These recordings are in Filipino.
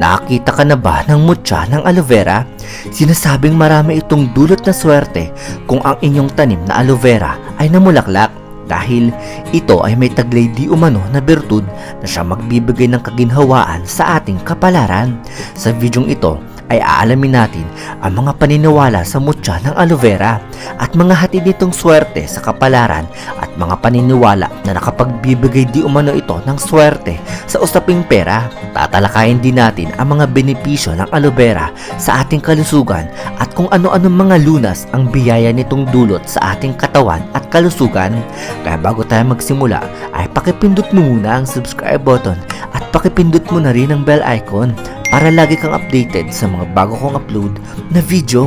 Nakakita ka na ba ng mutya ng aloe vera? Sinasabing marami itong dulot na swerte kung ang inyong tanim na aloe vera ay namulaklak dahil ito ay may taglay di umano na bertud na siya magbibigay ng kaginhawaan sa ating kapalaran. Sa videong ito ay aalamin natin ang mga paniniwala sa mutya ng aloe vera at mga hatid nitong swerte sa kapalaran at mga paniniwala na nakapagbibigay di umano ito ng swerte sa usaping pera. Tatalakayin din natin ang mga benepisyo ng aloe vera sa ating kalusugan at kung ano-anong mga lunas ang biyaya nitong dulot sa ating katawan at kalusugan. Kaya bago tayo magsimula ay pakipindot mo muna ang subscribe button at pakipindot mo na rin ang bell icon para lagi kang updated sa mga bago kong upload na video.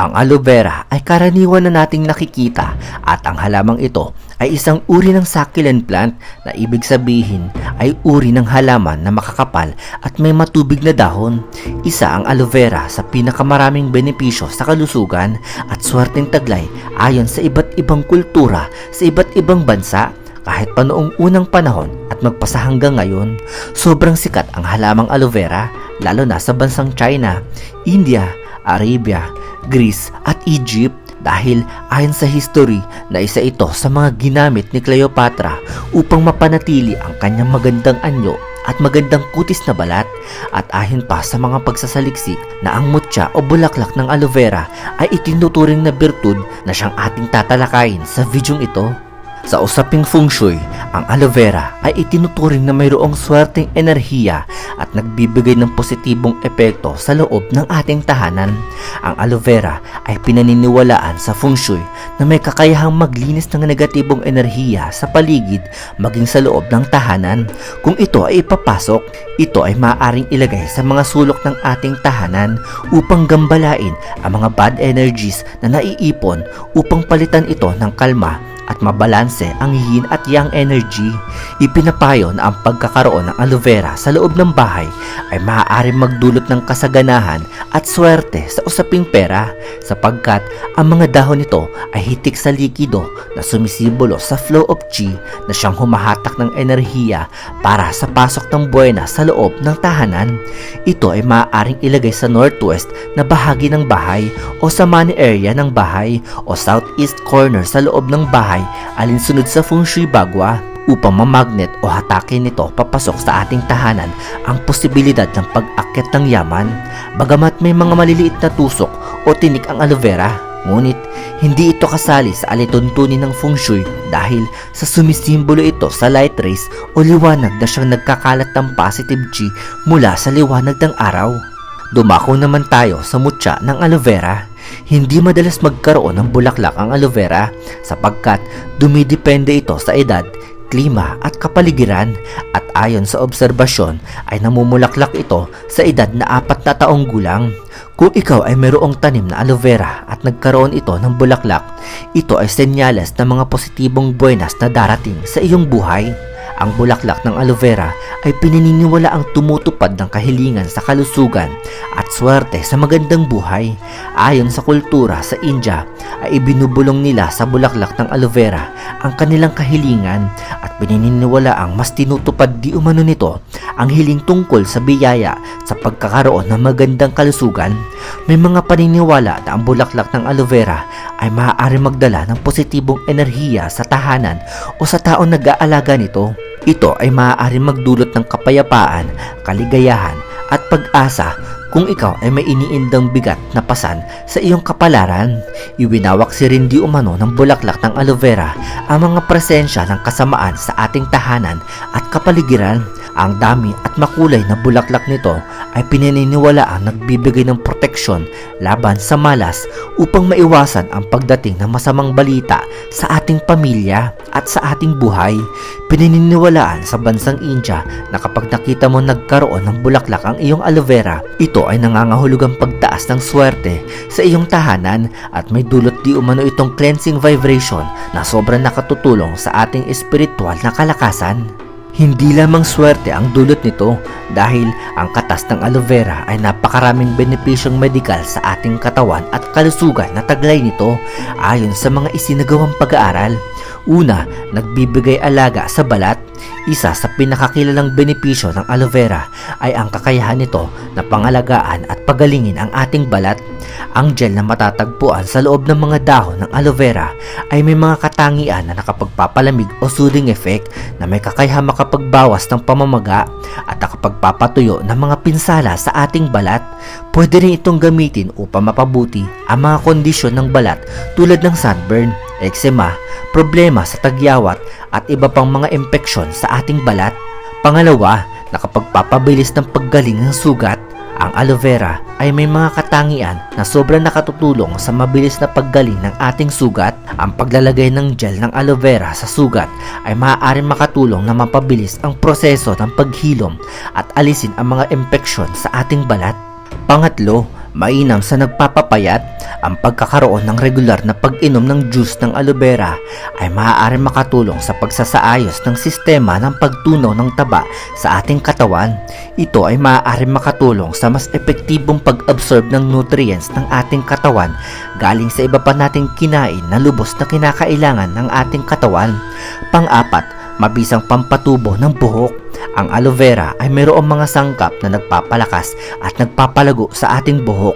Ang aloe vera ay karaniwan na nating nakikita at ang halamang ito ay isang uri ng succulent plant na ibig sabihin ay uri ng halaman na makakapal at may matubig na dahon. Isa ang aloe vera sa pinakamaraming benepisyo sa kalusugan at swerteng taglay ayon sa iba't ibang kultura sa iba't ibang bansa kahit pa noong unang panahon at magpasa hanggang ngayon, sobrang sikat ang halamang aloe vera lalo na sa bansang China, India, Arabia, Greece at Egypt dahil ayon sa history na isa ito sa mga ginamit ni Cleopatra upang mapanatili ang kanyang magandang anyo at magandang kutis na balat at ayon pa sa mga pagsasaliksik na ang mutya o bulaklak ng aloe vera ay itinuturing na birtud na siyang ating tatalakayin sa videong ito. Sa usaping feng shui, ang aloe vera ay itinuturing na mayroong swerteng enerhiya at nagbibigay ng positibong epekto sa loob ng ating tahanan. Ang aloe vera ay pinaniniwalaan sa feng shui na may kakayahang maglinis ng negatibong enerhiya sa paligid maging sa loob ng tahanan. Kung ito ay ipapasok, ito ay maaaring ilagay sa mga sulok ng ating tahanan upang gambalain ang mga bad energies na naiipon upang palitan ito ng kalma at mabalanse ang yin at yang energy. Ipinapayo na ang pagkakaroon ng aloe vera sa loob ng bahay ay maaaring magdulot ng kasaganahan at swerte sa usaping pera sapagkat ang mga dahon nito ay hitik sa likido na sumisimbolo sa flow of chi na siyang humahatak ng enerhiya para sa pasok ng buwena sa loob ng tahanan. Ito ay maaaring ilagay sa northwest na bahagi ng bahay o sa money area ng bahay o southeast corner sa loob ng bahay alinsunod sa feng shui bagwa upang mamagnet o hatakin nito papasok sa ating tahanan ang posibilidad ng pag-akyat ng yaman bagamat may mga maliliit na tusok o tinik ang aloe vera ngunit hindi ito kasali sa alituntunin ng feng shui dahil sa sumisimbolo ito sa light rays o liwanag na siyang nagkakalat ng positive chi mula sa liwanag ng araw. Dumako naman tayo sa mutya ng aloe vera. Hindi madalas magkaroon ng bulaklak ang aloe vera sapagkat dumidepende ito sa edad, klima at kapaligiran at ayon sa obserbasyon ay namumulaklak ito sa edad na apat na taong gulang. Kung ikaw ay mayroong tanim na aloe vera at nagkaroon ito ng bulaklak, ito ay senyales ng mga positibong buenas na darating sa iyong buhay. Ang bulaklak ng aloe vera ay pinaniniwala ang tumutupad ng kahilingan sa kalusugan at swerte sa magandang buhay. Ayon sa kultura sa India ay ibinubulong nila sa bulaklak ng aloe vera ang kanilang kahilingan at pinaniniwala ang mas tinutupad di umano nito ang hiling tungkol sa biyaya sa pagkakaroon ng magandang kalusugan. May mga paniniwala na ang bulaklak ng aloe vera ay maaari magdala ng positibong enerhiya sa tahanan o sa taong nag-aalaga nito. Ito ay maaari magdulot ng kapayapaan, kaligayahan at pag-asa kung ikaw ay may iniindang bigat na pasan sa iyong kapalaran. Iwinawak si Rindy umano ng bulaklak ng aloe vera ang mga presensya ng kasamaan sa ating tahanan at kapaligiran. Ang dami at makulay na bulaklak nito ay pinaniniwala ang nagbibigay ng proteksyon laban sa malas upang maiwasan ang pagdating ng masamang balita sa ating pamilya at sa ating buhay. Pinaniniwalaan sa bansang India na kapag nakita mo nagkaroon ng bulaklak ang iyong aloe vera, ito ay nangangahulugang pagtaas ng swerte sa iyong tahanan at may dulot di umano itong cleansing vibration na sobrang nakatutulong sa ating espiritual na kalakasan. Hindi lamang swerte ang dulot nito dahil ang katas ng aloe vera ay napakaraming benepisyong medikal sa ating katawan at kalusugan na taglay nito ayon sa mga isinagawang pag-aaral. Una, nagbibigay alaga sa balat. Isa sa pinakakilalang benepisyo ng aloe vera ay ang kakayahan nito na pangalagaan at pagalingin ang ating balat. Ang gel na matatagpuan sa loob ng mga dahon ng aloe vera ay may mga katangian na nakapagpapalamig o soothing effect na may kakayahan makapagbawas ng pamamaga at nakapagpapatuyo ng mga pinsala sa ating balat. Pwede rin itong gamitin upang mapabuti ang mga kondisyon ng balat tulad ng sunburn, eczema, problema sa tagyawat at iba pang mga impeksyon sa ating balat. Pangalawa, nakapagpapabilis ng paggaling ng sugat. Ang aloe vera ay may mga katangian na sobrang nakatutulong sa mabilis na paggaling ng ating sugat. Ang paglalagay ng gel ng aloe vera sa sugat ay maaaring makatulong na mapabilis ang proseso ng paghilom at alisin ang mga impeksyon sa ating balat. Pangatlo, mainam sa nagpapapayat, ang pagkakaroon ng regular na pag-inom ng juice ng aloe vera ay maaaring makatulong sa pagsasaayos ng sistema ng pagtunaw ng taba sa ating katawan. Ito ay maaaring makatulong sa mas epektibong pag-absorb ng nutrients ng ating katawan galing sa iba pa nating kinain na lubos na kinakailangan ng ating katawan. Pang-apat, mabisang pampatubo ng buhok. Ang aloe vera ay mayroong mga sangkap na nagpapalakas at nagpapalago sa ating buhok.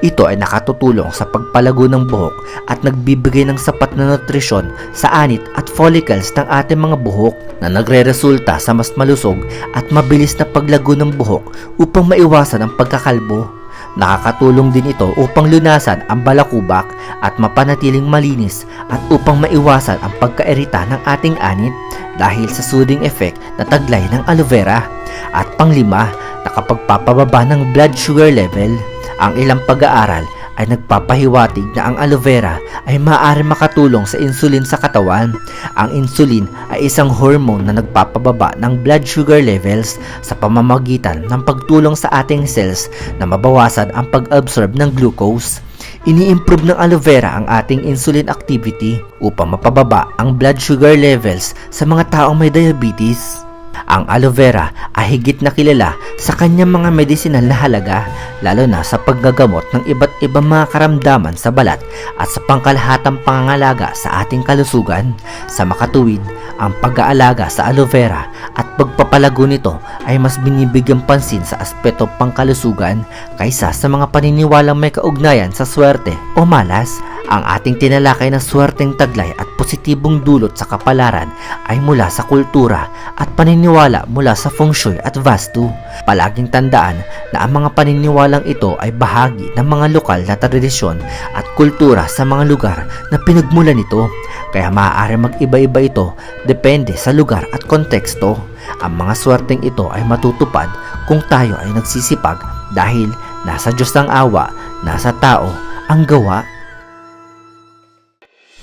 Ito ay nakatutulong sa pagpalago ng buhok at nagbibigay ng sapat na nutrisyon sa anit at follicles ng ating mga buhok na nagre-resulta sa mas malusog at mabilis na paglago ng buhok upang maiwasan ang pagkakalbo. Nakakatulong din ito upang lunasan ang balakubak at mapanatiling malinis at upang maiwasan ang pagkairita ng ating anit dahil sa soothing effect na taglay ng aloe vera. At panglima, nakapagpapababa ng blood sugar level. Ang ilang pag-aaral ay nagpapahiwatig na ang aloe vera ay maaari makatulong sa insulin sa katawan. Ang insulin ay isang hormone na nagpapababa ng blood sugar levels sa pamamagitan ng pagtulong sa ating cells na mabawasan ang pag-absorb ng glucose. Ini-improve ng aloe vera ang ating insulin activity upang mapababa ang blood sugar levels sa mga taong may diabetes. Ang aloe vera ay higit na kilala sa kanyang mga medisinal na halaga lalo na sa paggagamot ng iba't ibang mga karamdaman sa balat at sa pangkalahatang pangangalaga sa ating kalusugan. Sa makatuwid, ang pag-aalaga sa aloe vera at pagpapalago nito ay mas binibigyang pansin sa aspeto pangkalusugan kaysa sa mga paniniwalang may kaugnayan sa swerte o malas. Ang ating tinalakay na swerteng taglay at positibong dulot sa kapalaran ay mula sa kultura at paniniwala mula sa feng shui at vastu. Palaging tandaan na ang mga paniniwalang ito ay bahagi ng mga lokal na tradisyon at kultura sa mga lugar na pinagmulan nito. Kaya maaari mag-iba-iba ito depende sa lugar at konteksto. Ang mga swerteng ito ay matutupad kung tayo ay nagsisipag dahil nasa Diyos ang awa, nasa tao ang gawa